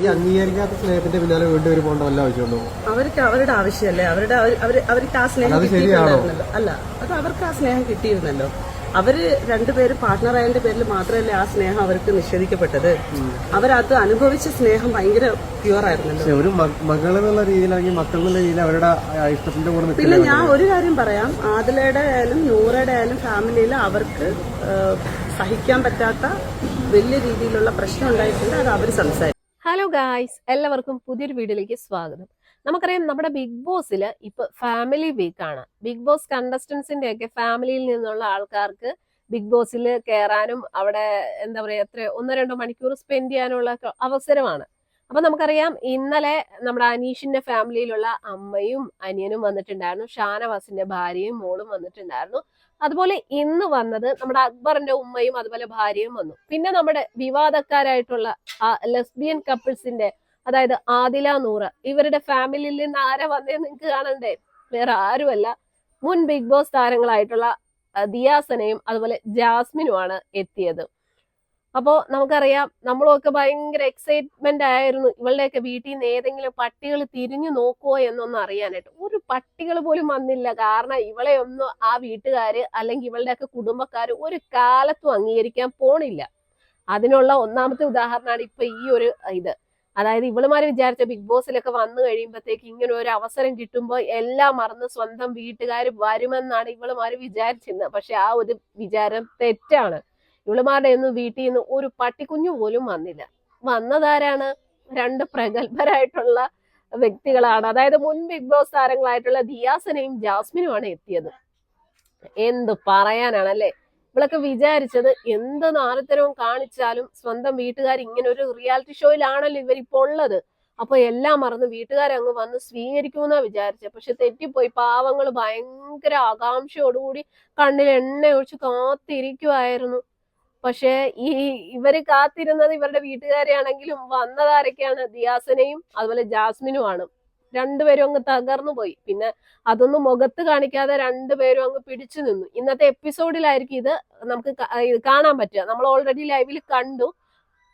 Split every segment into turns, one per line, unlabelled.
ഈ അംഗീകരിക്കാത്ത സ്നേഹത്തിന്റെ പിന്നാലെ വീണ്ടും ഒരു പോകേണ്ട വല്ല ആവശ്യമുണ്ടോ?
അവർക്ക് അവരുടെ ആവശ്യമല്ലേ? അവരുടെ അവര്- അവർ അവർക്ക് ആ സ്നേഹം കിട്ടിയിട്ടുണ്ടായിരുന്നല്ലോ. അല്ല അത് അവർക്ക് ആ സ്നേഹം കിട്ടിയിരുന്നല്ലോ. അവർ രണ്ടുപേരും പാർട്ട്ണറായതിന്റെ പേരിൽ മാത്രമല്ലേ ആ സ്നേഹം അവർക്ക് നിഷേധിക്കപ്പെട്ടത്? അവരത് അനുഭവിച്ച സ്നേഹം ഭയങ്കര പ്യുവർ ആയിരുന്നല്ലോ.
ഒരു മകൾ എന്നുള്ള രീതിയിലാണെങ്കിൽ മക്കൾ എന്നുള്ള രീതിയിൽ അവരുടെ ഇഷ്ടത്തിന്റെ കൂടെ
പിന്നെ ഞാൻ ഒരു കാര്യം പറയാം. ആദിലയുടെ ആയാലും നൂറയുടെ ആയാലും ഫാമിലിയിൽ അവർക്ക് സഹിക്കാൻ പറ്റാത്ത വലിയ രീതിയിലുള്ള പ്രശ്നം ഉണ്ടായിട്ടുണ്ട്. അത് അവർ സംസാരിക്കും
ഹലോ ഗായ്സ് എല്ലാവർക്കും പുതിയൊരു വീഡിയോയിലേക്ക് സ്വാഗതം. നമുക്കറിയാം നമ്മുടെ ബിഗ് ബോസിൽ ഇപ്പൊ ഫാമിലി വീക്ക് ആണ്. ബിഗ് ബോസ് കണ്ടസ്റ്റൻസിന്റെ ഒക്കെ ഫാമിലിയിൽ നിന്നുള്ള ആൾക്കാർക്ക് ബിഗ് ബോസിൽ കയറാനും അവിടെ എന്താ പറയുക എത്ര ഒന്നോ രണ്ടോ മണിക്കൂർ സ്പെൻഡ് ചെയ്യാനുള്ള അവസരമാണ്. അപ്പൊ നമുക്കറിയാം ഇന്നലെ നമ്മുടെ അനീഷിന്റെ ഫാമിലിയിലുള്ള അമ്മയും അനിയനും വന്നിട്ടുണ്ടായിരുന്നു. ഷാനവാസിന്റെ ഭാര്യയും മോളും വന്നിട്ടുണ്ടായിരുന്നു. അതുപോലെ ഇന്ന് വന്നത് നമ്മുടെ അക്ബറിന്റെ ഉമ്മയും അതുപോലെ ഭാര്യയും വന്നു. പിന്നെ നമ്മുടെ വിവാദക്കാരായിട്ടുള്ള ആ ലെസ്ബിയൻ കപ്പിൾസിന്റെ അതായത് ആദില നൂറ്. ഇവരുടെ ഫാമിലിയിൽ നിന്ന് ആരാ വന്നതെന്ന് നിങ്ങൾക്ക് കാണണ്ടേ? വേറെ ആരുമല്ല. മുൻ ബിഗ് ബോസ് താരങ്ങളായിട്ടുള്ള ദിയാസനയും അതുപോലെ ജാസ്മിനുമാണ് എത്തിയത്. അപ്പോ നമുക്കറിയാം നമ്മളൊക്കെ ഭയങ്കര എക്സൈറ്റ്മെന്റ് ആയിരുന്നു ഇവളുടെയൊക്കെ വീട്ടിൽ നിന്ന് ഏതെങ്കിലും പട്ടികൾ തിരിഞ്ഞു നോക്കുവോ എന്നൊന്നും അറിയാനായിട്ട്. ഒരു പട്ടികൾ പോലും വന്നില്ല. കാരണം ഇവളെ ഒന്നും ആ വീട്ടുകാര് അല്ലെങ്കിൽ ഇവളുടെയൊക്കെ കുടുംബക്കാര് ഒരു കാലത്തും അംഗീകരിക്കാൻ പോണില്ല. അതിനുള്ള ഒന്നാമത്തെ ഉദാഹരണമാണ് ഇപ്പൊ ഈ ഒരു ഇത്. അതായത് ഇവളുമാര് വിചാരിച്ച ബിഗ് ബോസിലൊക്കെ വന്നു കഴിയുമ്പോഴത്തേക്ക് ഇങ്ങനെ ഒരു അവസരം കിട്ടുമ്പോൾ എല്ലാം മറന്ന് സ്വന്തം വീട്ടുകാർ വരുമെന്നാണ് ഇവളുമാര് വിചാരിച്ചിരുന്നത്. പക്ഷെ ആ ഒരു വിചാരം തെറ്റാണ്. ഇവളുമാരുടെ ഒന്നും വീട്ടിൽ നിന്ന് ഒരു പട്ടിക്കുഞ്ഞു പോലും വന്നില്ല. വന്നതാരാണ്? രണ്ട് പ്രഗത്ഭരായിട്ടുള്ള വ്യക്തികളാണ്. അതായത് മുൻ ബിഗ് ബോസ് താരങ്ങളായിട്ടുള്ള ദിയാസനയും ജാസ്മിനുമാണ് എത്തിയത്. എന്ത് പറയാനാണ് അല്ലെ ഇവളൊക്കെ വിചാരിച്ചത് എന്ത് നാരത്തരവും കാണിച്ചാലും സ്വന്തം വീട്ടുകാർ ഇങ്ങനെ ഒരു റിയാലിറ്റി ഷോയിലാണല്ലോ ഇവരിപ്പോ ഉള്ളത്. അപ്പൊ എല്ലാം മറന്ന് വീട്ടുകാരങ്ങ് വന്ന് സ്വീകരിക്കുമെന്നാ വിചാരിച്ചത്. പക്ഷെ തെറ്റിപ്പോയി. പാവങ്ങൾ ഭയങ്കര ആകാംക്ഷയോടുകൂടി കണ്ണിൽ എണ്ണ ഒഴിച്ച് കാത്തിരിക്കുമായിരുന്നു പക്ഷെ ഈ ഇവർ കാത്തിരുന്നത് ഇവരുടെ വീട്ടുകാരെയാണെങ്കിലും വന്നതാരൊക്കെയാണ്? ദിയാസനയും അതുപോലെ ജാസ്മിനുമാണ്. രണ്ടുപേരും അങ്ങ് തകർന്നു പോയി. പിന്നെ അതൊന്നും മുഖത്ത് കാണിക്കാതെ രണ്ടുപേരും അങ്ങ് പിടിച്ചു നിന്നു. ഇന്നത്തെ എപ്പിസോഡിലായിരിക്കും ഇത് നമുക്ക് കാണാൻ പറ്റുക. നമ്മൾ ഓൾറെഡി ലൈവിൽ കണ്ടു.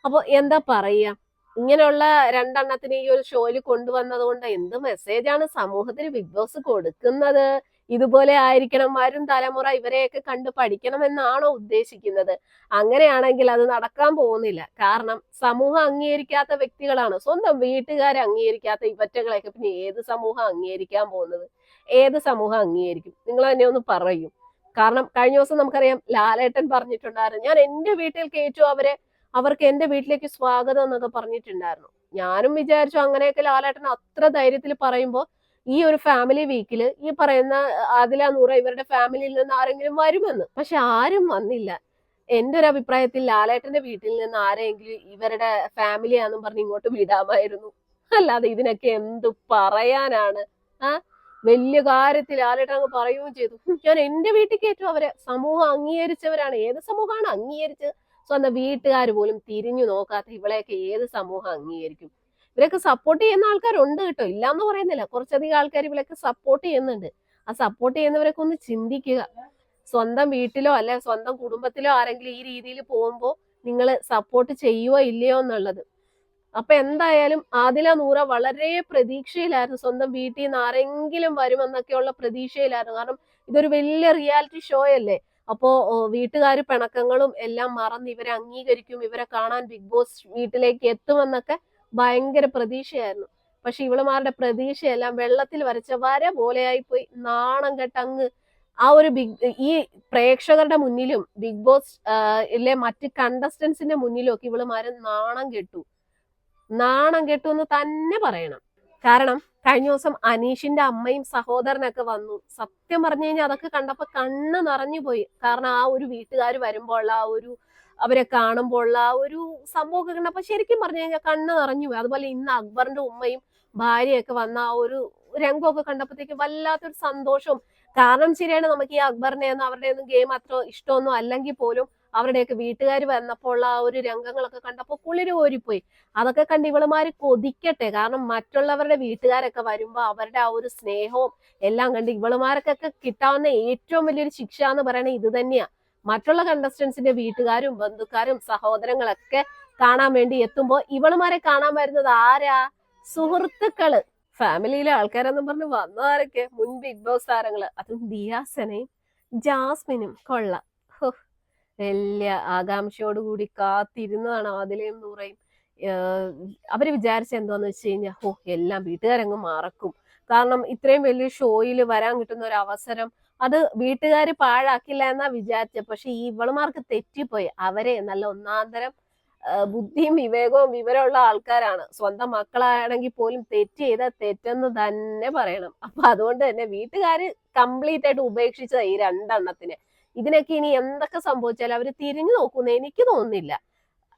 അപ്പോൾ എന്താ പറയുക? ഇങ്ങനെയുള്ള രണ്ടെണ്ണത്തിന് ഈ ഒരു ഷോയിൽ കൊണ്ടുവന്നത് കൊണ്ട് എന്ത് മെസ്സേജാണ് സമൂഹത്തിന് ബിഗ് ബോസ് കൊടുക്കുന്നത്? ഇതുപോലെ ആയിരിക്കണം വരും തലമുറ ഇവരെയൊക്കെ കണ്ട് പഠിക്കണമെന്നാണോ ഉദ്ദേശിക്കുന്നത്? അങ്ങനെയാണെങ്കിൽ അത് നടക്കാൻ പോകുന്നില്ല. കാരണം സമൂഹം അംഗീകരിക്കാത്ത വ്യക്തികളാണ്. സ്വന്തം വീട്ടുകാരെ അംഗീകരിക്കാത്ത ഇവറ്റകളെയൊക്കെ പിന്നെ ഏത് സമൂഹം അംഗീകരിക്കാൻ പോകുന്നത്? ഏത് സമൂഹം അംഗീകരിക്കും? നിങ്ങൾ തന്നെ ഒന്ന് പറയും. കാരണം കഴിഞ്ഞ ദിവസം നമുക്കറിയാം ലാലേട്ടൻ പറഞ്ഞിട്ടുണ്ടായിരുന്നു. ഞാൻ എന്റെ വീട്ടിൽ കയറ്റു അവരെ അവർക്ക് എന്റെ വീട്ടിലേക്ക് സ്വാഗതം എന്നൊക്കെ പറഞ്ഞിട്ടുണ്ടായിരുന്നു. ഞാനും വിചാരിച്ചു അങ്ങനെയൊക്കെ ലാലേട്ടൻ അത്ര ധൈര്യത്തിൽ പറയുമ്പോൾ ഈ ഒരു ഫാമിലി വീക്കിൽ ഈ പറയുന്ന ആദില നൂറ ഇവരുടെ ഫാമിലിയിൽ നിന്ന് ആരെങ്കിലും വരുമെന്ന്. പക്ഷെ ആരും വന്നില്ല. എന്റെ ഒരു അഭിപ്രായത്തിൽ ലാലേട്ടന്റെ വീട്ടിൽ നിന്ന് ആരെങ്കിലും ഇവരുടെ ഫാമിലിയാന്നും പറഞ്ഞ് ഇങ്ങോട്ട് വിടാമായിരുന്നു. അല്ലാതെ ഇതിനൊക്കെ എന്ത് പറയാനാണ്? ആ? വലിയ കാര്യത്തിൽ ലാലേട്ടൻ അങ്ങ് പറയുകയും ചെയ്തു. ഞാൻ എന്റെ വീട്ടിൽ കയറ്റും അവരെ. സമൂഹം അംഗീകരിച്ചവരാണ്. ഏത് സമൂഹമാണ് അംഗീകരിച്ചത്? സ്വന്തം വീട്ടുകാർ പോലും തിരിഞ്ഞു നോക്കാത്ത ഇവളെയൊക്കെ ഏത് സമൂഹം അംഗീകരിക്കും? ഇവരൊക്കെ സപ്പോർട്ട് ചെയ്യുന്ന ആൾക്കാരുണ്ട് കേട്ടോ. ഇല്ലാന്ന് പറയുന്നില്ല. കുറച്ചധികം ആൾക്കാർ ഇവരൊക്കെ സപ്പോർട്ട് ചെയ്യുന്നുണ്ട്. ആ സപ്പോർട്ട് ചെയ്യുന്നവരൊക്കെ ഒന്ന് ചിന്തിക്കുക. സ്വന്തം വീട്ടിലോ അല്ലെ സ്വന്തം കുടുംബത്തിലോ ആരെങ്കിലും ഈ രീതിയിൽ പോകുമ്പോൾ നിങ്ങൾ സപ്പോർട്ട് ചെയ്യുവോ ഇല്ലയോ എന്നുള്ളത്. അപ്പൊ എന്തായാലും ആദില നൂറ വളരെ പ്രതീക്ഷയിലായിരുന്നു. സ്വന്തം വീട്ടിൽ നിന്ന് ആരെങ്കിലും വരുമെന്നൊക്കെയുള്ള പ്രതീക്ഷയിലായിരുന്നു. കാരണം ഇതൊരു വലിയ റിയാലിറ്റി ഷോ അല്ലേ? അപ്പോ വീട്ടുകാർ പിണക്കങ്ങളും എല്ലാം മറന്ന് ഇവരെ അംഗീകരിക്കും. ഇവരെ കാണാൻ ബിഗ് ബോസ് വീട്ടിലേക്ക് എത്തുമെന്നൊക്കെ ഭയങ്കര പ്രതീക്ഷയായിരുന്നു. പക്ഷെ ഇവളുമാരുടെ പ്രതീക്ഷയെല്ലാം വെള്ളത്തിൽ വരച്ച വര പോലെയായി പോയി നാണം കെട്ട് അങ്ങ് ആ ഒരു ബിഗ് ഈ പ്രേക്ഷകരുടെ മുന്നിലും ബിഗ് ബോസ് ഇല്ലെ മറ്റ് കണ്ടസ്റ്റൻസിന്റെ മുന്നിലും ഒക്കെ ഇവളുമാര് നാണം കെട്ടു. നാണം കെട്ടു എന്ന് തന്നെ പറയണം. കാരണം കഴിഞ്ഞ ദിവസം അനീഷിന്റെ അമ്മയും സഹോദരനൊക്കെ വന്നു. സത്യം പറഞ്ഞു കഴിഞ്ഞാൽ അതൊക്കെ കണ്ടപ്പോ കണ്ണ് നിറഞ്ഞു പോയി കാരണം ആ ഒരു വീട്ടുകാർ വരുമ്പോൾ ആ ഒരു അവരെ കാണുമ്പോൾ ആ ഒരു സംഭവമൊക്കെ കണ്ടപ്പോ ശരിക്കും പറഞ്ഞു കഴിഞ്ഞാൽ കണ്ണ് നിറഞ്ഞു പോയി. അതുപോലെ ഇന്ന് അക്ബറിന്റെ ഉമ്മയും ഭാര്യയൊക്കെ വന്ന ആ ഒരു രംഗമൊക്കെ കണ്ടപ്പോഴത്തേക്ക് വല്ലാത്തൊരു സന്തോഷവും. കാരണം ശരിയാണ് നമുക്ക് ഈ അക്ബറിനെ ഒന്നും അവരുടെ ഒന്നും ഗെയിം അത്ര ഇഷ്ടമൊന്നും അല്ലെങ്കിൽ പോലും അവരുടെയൊക്കെ വീട്ടുകാർ വന്നപ്പോൾ ആ ഒരു രംഗങ്ങളൊക്കെ കണ്ടപ്പോൾ കുളിര് ഓരിപ്പോയി അതൊക്കെ കണ്ട് ഇവളുമാര് കൊതിക്കട്ടെ. കാരണം മറ്റുള്ളവരുടെ വീട്ടുകാരൊക്കെ വരുമ്പോൾ അവരുടെ ആ ഒരു സ്നേഹവും എല്ലാം കണ്ട് ഇവളുമാർക്കൊക്കെ കിട്ടാവുന്ന ഏറ്റവും വലിയൊരു ശിക്ഷ എന്ന് പറയുന്നത് ഇത് തന്നെയാ. മറ്റുള്ള കണ്ടസ്റ്റൻസിന്റെ വീട്ടുകാരും ബന്ധുക്കാരും സഹോദരങ്ങളൊക്കെ കാണാൻ വേണ്ടി എത്തുമ്പോ ഇവളുമാരെ കാണാൻ വരുന്നത് ആരാ? സുഹൃത്തുക്കൾ. ഫാമിലിയിലെ ആൾക്കാരെന്നും പറഞ്ഞ് വന്നതാരൊക്കെ മുൻ ബിഗ് ബോസ് താരങ്ങൾ. അതും ദിയാസനയും ജാസ്മിനും. കൊള്ള. വലിയ ആകാംക്ഷയോടുകൂടി കാത്തിരുന്നതാണ് ആദിലയും നൂറയും. അവർ വിചാരിച്ച എന്താന്ന് വെച്ച് കഴിഞ്ഞാൽ ഓ എല്ലാം വീട്ടുകാരങ്ങ് മറക്കും. കാരണം ഇത്രയും വലിയ ഷോയിൽ വരാൻ കിട്ടുന്ന ഒരു അവസരം അത് വീട്ടുകാർ പാഴാക്കില്ല എന്നാ വിചാരിച്ച. പക്ഷെ ഈ ഇവളുമാർക്ക് തെറ്റിപ്പോയി. അവരെ നല്ല ഒന്നാന്തരം ബുദ്ധിയും വിവേകവും വിവരമുള്ള ആൾക്കാരാണ്. സ്വന്തം മക്കളാണെങ്കിൽ പോലും തെറ്റ് ചെയ്താൽ തെറ്റെന്ന് തന്നെ പറയണം. അപ്പൊ അതുകൊണ്ട് തന്നെ വീട്ടുകാര് കംപ്ലീറ്റ് ആയിട്ട് ഉപേക്ഷിച്ചത് ഈ രണ്ടെണ്ണത്തിന്. ഇതിനൊക്കെ ഇനി എന്തൊക്കെ സംഭവിച്ചാലും അവർ തിരിഞ്ഞു നോക്കുന്നു എനിക്ക് തോന്നുന്നില്ല.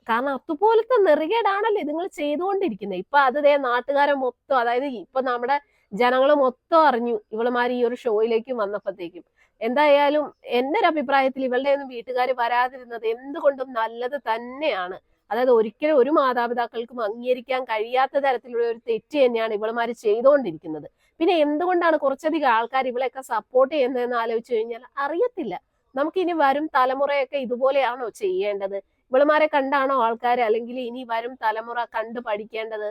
കാരണം അതുപോലത്തെ നെറുകേടാണല്ലോ ഇതുങ്ങൾ ചെയ്തുകൊണ്ടിരിക്കുന്നത്. ഇപ്പൊ അത് നാട്ടുകാരെ മൊത്തം അതായത് ഇപ്പൊ നമ്മുടെ ജനങ്ങൾ മൊത്തം അറിഞ്ഞു ഇവളുമാർ ഈ ഒരു ഷോയിലേക്ക് വന്നപ്പോഴത്തേക്കും എന്തായാലും എന്റെ ഒരു അഭിപ്രായത്തിൽ ഇവളുടെ ഒന്നും വീട്ടുകാർ വരാതിരുന്നത് എന്തുകൊണ്ടും നല്ലത് തന്നെയാണ്. അതായത് ഒരിക്കലും ഒരു മാതാപിതാക്കൾക്കും അംഗീകരിക്കാൻ കഴിയാത്ത തരത്തിലുള്ള ഒരു തെറ്റ് തന്നെയാണ് ഇവളുമാർ ചെയ്തുകൊണ്ടിരിക്കുന്നത് പിന്നെ എന്തുകൊണ്ടാണ് കുറച്ചധികം ആൾക്കാർ ഇവളെയൊക്കെ സപ്പോർട്ട് ചെയ്യുന്നതെന്ന് ആലോചിച്ചു കഴിഞ്ഞാൽ അറിയത്തില്ല. നമുക്കിനി വരും തലമുറയൊക്കെ ഇതുപോലെയാണോ ചെയ്യേണ്ടത്? ഇവളുമാരെ കണ്ടാണോ ആൾക്കാർ അല്ലെങ്കിൽ ഇനി വരും തലമുറ കണ്ടു പഠിക്കേണ്ടത്?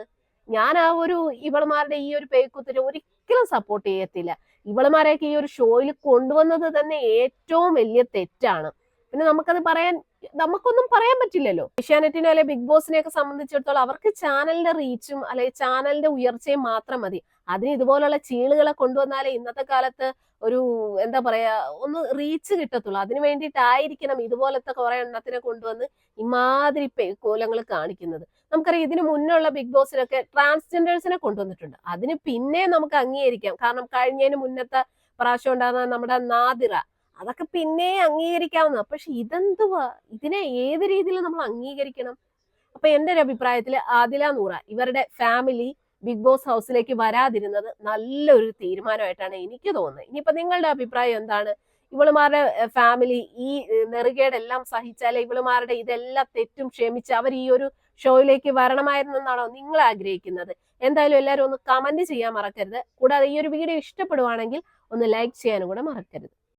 ഞാൻ ആ ഒരു ഇവളുമാരുടെ ഈ ഒരു പേക്കുത്തിന് ഒരിക്കലും സപ്പോർട്ട് ചെയ്യത്തില്ല. ഇവളുമാരെയൊക്കെ ഈ ഒരു ഷോയിൽ കൊണ്ടുവന്നത് തന്നെ ഏറ്റവും വലിയ തെറ്റാണ്. പിന്നെ നമുക്കത് പറയാൻ നമുക്കൊന്നും പറയാൻ പറ്റില്ലല്ലോ. ഏഷ്യാനെറ്റിനെ അല്ലെ ബിഗ് ബോസിനെ ഒക്കെ സംബന്ധിച്ചിടത്തോളം അവർക്ക് ചാനലിന്റെ റീച്ചും അല്ലെ ചാനലിന്റെ ഉയർച്ചയും മാത്രം മതി. അതിന് ഇതുപോലുള്ള ചീളുകളെ കൊണ്ടുവന്നാലേ ഇന്നത്തെ കാലത്ത് ഒരു എന്താ പറയാ ഒന്ന് റീച്ച് കിട്ടത്തുള്ളൂ. അതിന് വേണ്ടിയിട്ടായിരിക്കണം ഇതുപോലത്തെ കുറെ എണ്ണത്തിനെ കൊണ്ടുവന്ന് ഇമാതിരി കോലങ്ങൾ കാണിക്കുന്നത്. നമുക്കറിയാം ഇതിനു മുന്നുള്ള ബിഗ് ബോസിലൊക്കെ ട്രാൻസ്ജെൻഡേഴ്സിനെ കൊണ്ടുവന്നിട്ടുണ്ട്. അതിന് പിന്നെ നമുക്ക് അംഗീകരിക്കാം. കാരണം കഴിഞ്ഞതിന് മുന്നത്തെ പ്രാവശ്യം ഉണ്ടാകുന്ന നമ്മുടെ നാദിറ അതൊക്കെ പിന്നെ അംഗീകരിക്കാവുന്ന പക്ഷെ ഇതെന്തുവാ? ഇതിനെ ഏത് രീതിയിൽ നമ്മൾ അംഗീകരിക്കണം? അപ്പൊ എന്റെ ഒരു അഭിപ്രായത്തിൽ ആദില നൂറ ഇവരുടെ ഫാമിലി ബിഗ് ബോസ് ഹൗസിലേക്ക് വരാതിരുന്നത് നല്ലൊരു തീരുമാനമായിട്ടാണ് എനിക്ക് തോന്നുന്നത്. ഇനിയിപ്പോ നിങ്ങളുടെ അഭിപ്രായം എന്താണ്? ഇവളുമാരുടെ ഫാമിലി ഈ നെറുകേടെല്ലാം സഹിച്ചാലേ ഇവളുമാരുടെ ഇതെല്ലാം തെറ്റും ക്ഷമിച്ച് അവർ ഈ ഒരു ഷോയിലേക്ക് വരണമായിരുന്നെന്നാണോ നിങ്ങൾ ആഗ്രഹിക്കുന്നത്? എന്തായാലും എല്ലാവരും ഒന്ന് കമന്റ് ചെയ്യാൻ മറക്കരുത്. കൂടാതെ ഈ ഒരു വീഡിയോ ഇഷ്ടപ്പെടുവാണെങ്കിൽ ഒന്ന് ലൈക്ക് ചെയ്യാനും കൂടെ മറക്കരുത്.